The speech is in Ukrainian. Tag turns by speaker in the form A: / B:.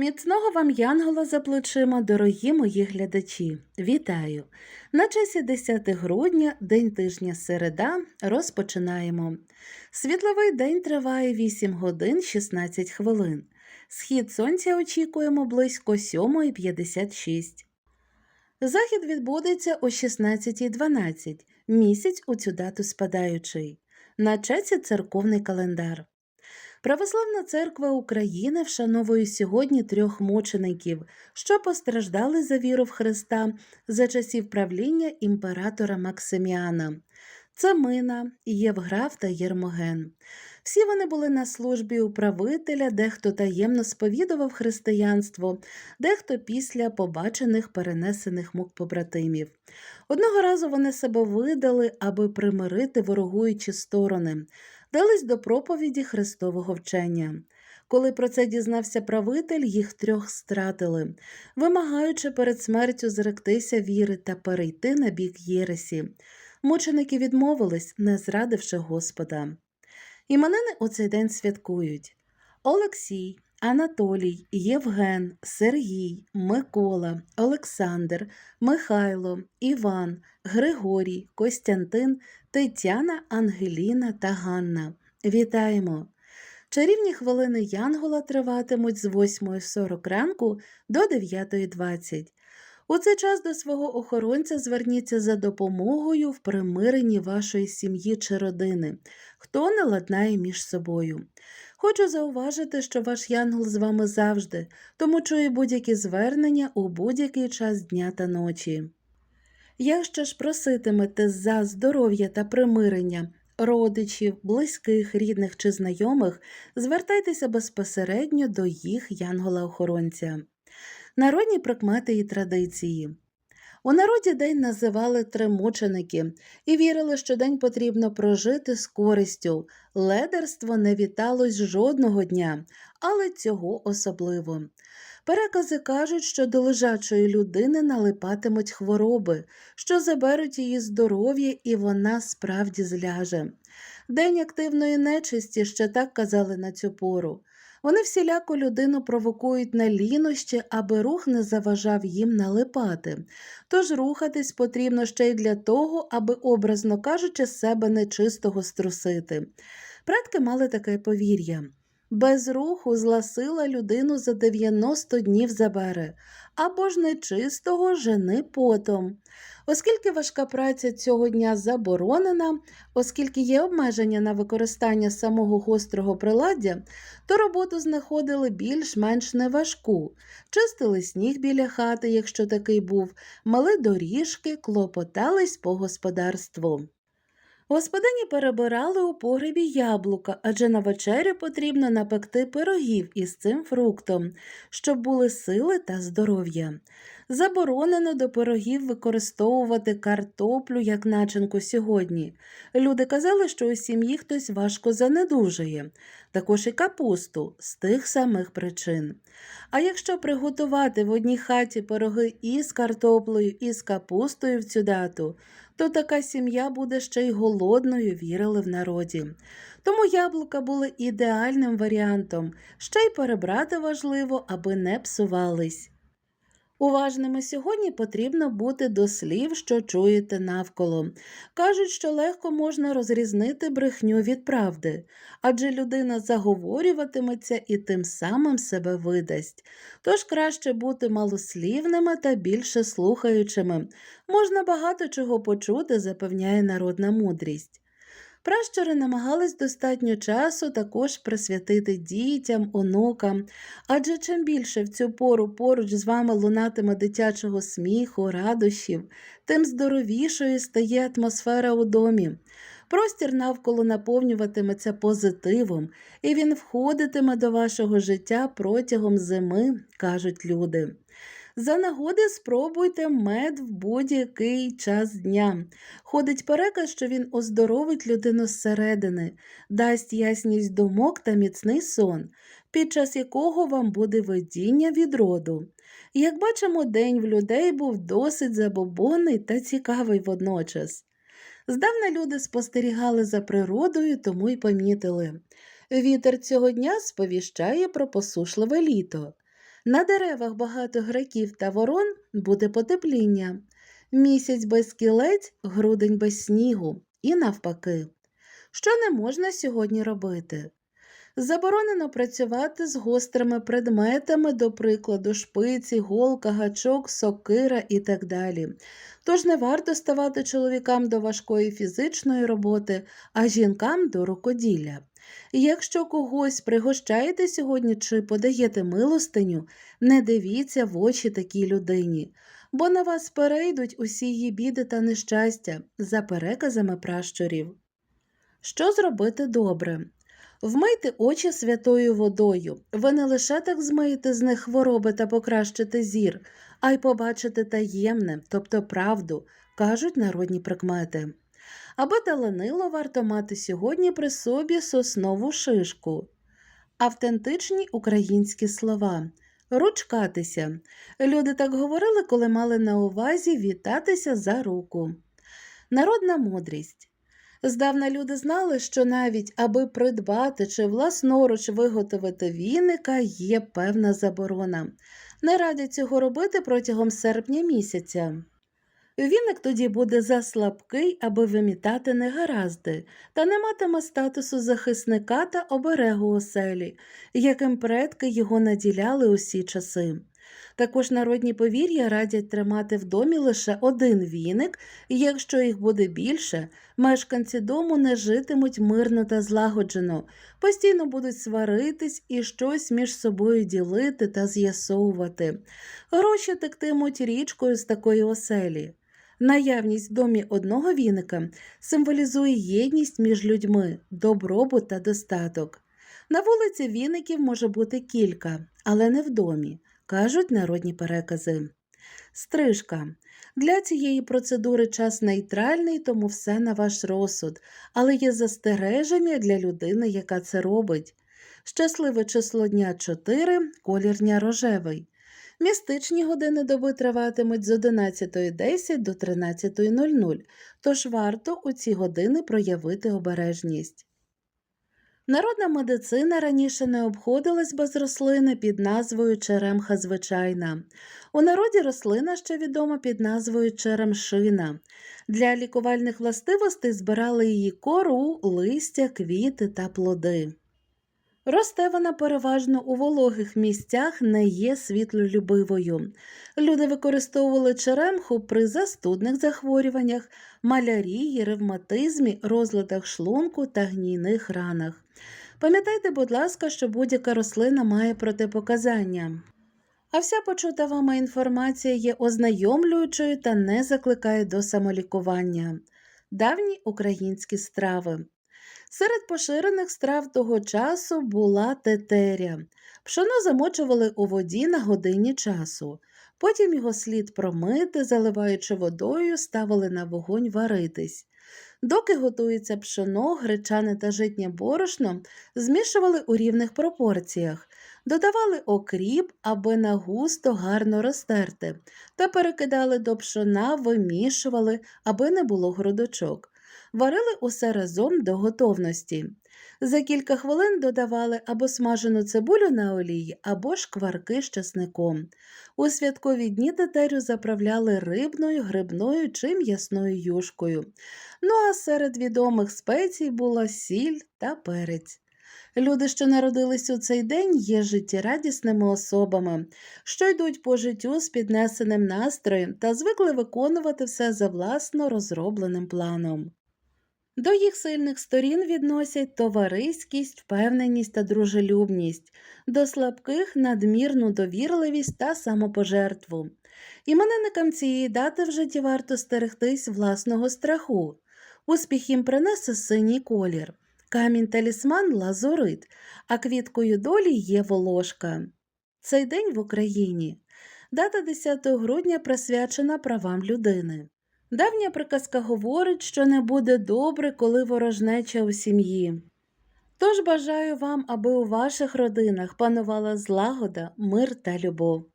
A: Міцного вам янгола за плечима, дорогі мої глядачі. Вітаю! На часі 10 грудня, день тижня середа, розпочинаємо. Світловий день триває 8 годин 16 хвилин. Схід сонця очікуємо близько 7.56. Захід відбудеться о 16.12. Місяць у цю дату спадаючий. На часі церковний календар. Православна церква України вшановує сьогодні трьох мучеників, що постраждали за віру в Христа за часів правління імператора Максиміана. Це Мина, Євграф та Єрмоген. Всі вони були на службі управителя, дехто таємно сповідував християнство, дехто після побачених перенесених мук побратимів. Одного разу вони себе видали, аби примирити ворогуючі сторони дались до проповіді Христового вчення. Коли про це дізнався правитель, їх трьох стратили, вимагаючи перед смертю зректися віри та перейти на бік Єресі. Мученики відмовились, не зрадивши Господа. Іменини у цей день святкують Олексій, Анатолій, Євген, Сергій, Микола, Олександр, Михайло, Іван, Григорій, Костянтин, Тетяна, Ангеліна та Ганна. Вітаємо! Чарівні хвилини Янгола триватимуть з 8.40 ранку до 9.20. У цей час до свого охоронця зверніться за допомогою в примиренні вашої сім'ї чи родини, хто не ладнає між собою. Хочу зауважити, що ваш янгол з вами завжди, тому чує будь-які звернення у будь-який час дня та ночі. Якщо ж проситимете за здоров'я та примирення родичів, близьких, рідних чи знайомих, звертайтеся безпосередньо до їх янгола-охоронця. Народні прикмети і традиції. У народі день називали тримученики і вірили, що день потрібно прожити з користю. Ледерство не віталось жодного дня, але цього особливо. Перекази кажуть, що до лежачої людини налипатимуть хвороби, що заберуть її здоров'я, і вона справді зляже. День активної нечисті ще так казали на цю пору. Вони всіляко людину провокують на лінощі, аби рух не заважав їм налипати. Тож рухатись потрібно ще й для того, аби, образно кажучи, себе нечистого струсити. Предки мали таке повір'я. Без руху зла сила людину за 90 днів забере, або ж нечистого жени потом. Оскільки важка праця цього дня заборонена, оскільки є обмеження на використання самого гострого приладдя, то роботу знаходили більш-менш неважку, чистили сніг біля хати, якщо такий був, мали доріжки, клопотались по господарству. Господині перебирали у погребі яблука, адже на вечерю потрібно напекти пирогів із цим фруктом, щоб були сили та здоров'я. Заборонено до пирогів використовувати картоплю як начинку сьогодні. Люди казали, що у сім'ї хтось важко занедужує, також і капусту з тих самих причин. А якщо приготувати в одній хаті пироги із картоплею, і з капустою в цю дату, то така сім'я буде ще й голодною, вірили в народі. Тому яблука були ідеальним варіантом, ще й перебрати важливо, аби не псувались. Уважними сьогодні потрібно бути до слів, що чуєте навколо. Кажуть, що легко можна розрізнити брехню від правди, адже людина заговорюватиметься і тим самим себе видасть. Тож краще бути малослівними та більше слухаючими. Можна багато чого почути, запевняє народна мудрість. Пращури намагались достатньо часу також присвятити дітям, онукам, адже чим більше в цю пору поруч з вами лунатиме дитячого сміху, радощів, тим здоровішою стає атмосфера у домі. Простір навколо наповнюватиметься позитивом, і він входитиме до вашого життя протягом зими, кажуть люди. За нагоди спробуйте мед в будь-який час дня. Ходить переказ, що він оздоровить людину зсередини, дасть ясність думок та міцний сон, під час якого вам буде видіння від роду. Як бачимо, день в людей був досить забобонний та цікавий водночас. Здавна люди спостерігали за природою, тому й помітили. Вітер цього дня сповіщає про посушливе літо. На деревах багато граків та ворон буде потепління. Місяць без кілець, грудень без снігу. І навпаки. Що не можна сьогодні робити? Заборонено працювати з гострими предметами, до прикладу, шпиці, голка, гачок, сокира і так далі. Тож не варто ставати чоловікам до важкої фізичної роботи, а жінкам до рукоділля. Якщо когось пригощаєте сьогодні чи подаєте милостиню, не дивіться в очі такій людині, бо на вас перейдуть усі її біди та нещастя за переказами пращурів. Що зробити добре? Вмийте очі святою водою. Ви не лише так змиєте з них хвороби та покращите зір, а й побачите таємне, тобто правду, кажуть народні прикмети. Аби таланило, варто мати сьогодні при собі соснову шишку. Автентичні українські слова. Ручкатися. Люди так говорили, коли мали на увазі вітатися за руку. Народна мудрість. Здавна люди знали, що навіть аби придбати чи власноруч виготовити віника, є певна заборона. Не радять цього робити протягом серпня місяця. Віник тоді буде заслабкий, аби вимітати негаразди, та не матиме статусу захисника та оберегу оселі, яким предки його наділяли усі часи. Також народні повір'я радять тримати в домі лише один віник, і якщо їх буде більше, мешканці дому не житимуть мирно та злагоджено, постійно будуть сваритись і щось між собою ділити та з'ясовувати. Гроші тектимуть річкою з такої оселі. Наявність в домі одного віника символізує єдність між людьми, добробут та достаток. На вулиці віників може бути кілька, але не в домі, кажуть народні перекази. Стрижка. Для цієї процедури час нейтральний, тому все на ваш розсуд, але є застереження для людини, яка це робить. Щасливе число дня 4, колір дня рожевий. Містичні години доби триватимуть з 11.10 до 13.00, тож варто у ці години проявити обережність. Народна медицина раніше не обходилась без рослини під назвою черемха звичайна. У народі рослина ще відома під назвою черемшина. Для лікувальних властивостей збирали її кору, листя, квіти та плоди. Росте вона переважно у вологих місцях, не є світлолюбивою. Люди використовували черемху при застудних захворюваннях, малярії, ревматизмі, розладах шлунку та гнійних ранах. Пам'ятайте, будь ласка, що будь-яка рослина має протипоказання. А вся почута вами інформація є ознайомлюючою та не закликає до самолікування. Давні українські страви. Серед поширених страв того часу була тетеря. Пшоно замочували у воді на годині часу. Потім його слід промити, заливаючи водою, ставили на вогонь варитись. Доки готується пшоно, гречане та житнє борошно, змішували у рівних пропорціях, додавали окріп, аби на густо гарно розтерти, та перекидали до пшона, вимішували, аби не було грудочок. Варили усе разом до готовності. За кілька хвилин додавали або смажену цибулю на олії, або шкварки з часником. У святкові дні тетерю заправляли рибною, грибною чи м'ясною юшкою. Ну а серед відомих спецій була сіль та перець. Люди, що народились у цей день, є життєрадісними особами, що йдуть по життю з піднесеним настроєм та звикли виконувати все за власно розробленим планом. До їх сильних сторін відносять товариськість, впевненість та дружелюбність, до слабких надмірну довірливість та самопожертву. Іменинникам цієї дати в житті варто стерегтись власного страху. Успіх їм принесе синій колір, камінь талісман лазурит, а квіткою долі є волошка. Цей день в Україні. Дата 10 грудня присвячена правам людини. Давня приказка говорить, що не буде добре, коли ворожнеча у сім'ї. Тож бажаю вам, аби у ваших родинах панувала злагода, мир та любов.